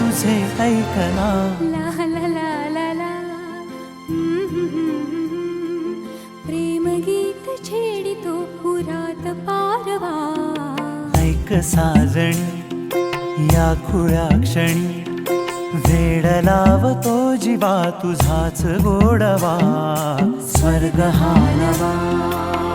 तुझे ऐकना. ला ला ला ला ला. प्रेम गीत छेडितो पुरात पारवा. ऐक साजणी या खुळ्या क्षणी. वेड लावतो जीवा तुझाच गोडवा. स्वर्ग हा नवा.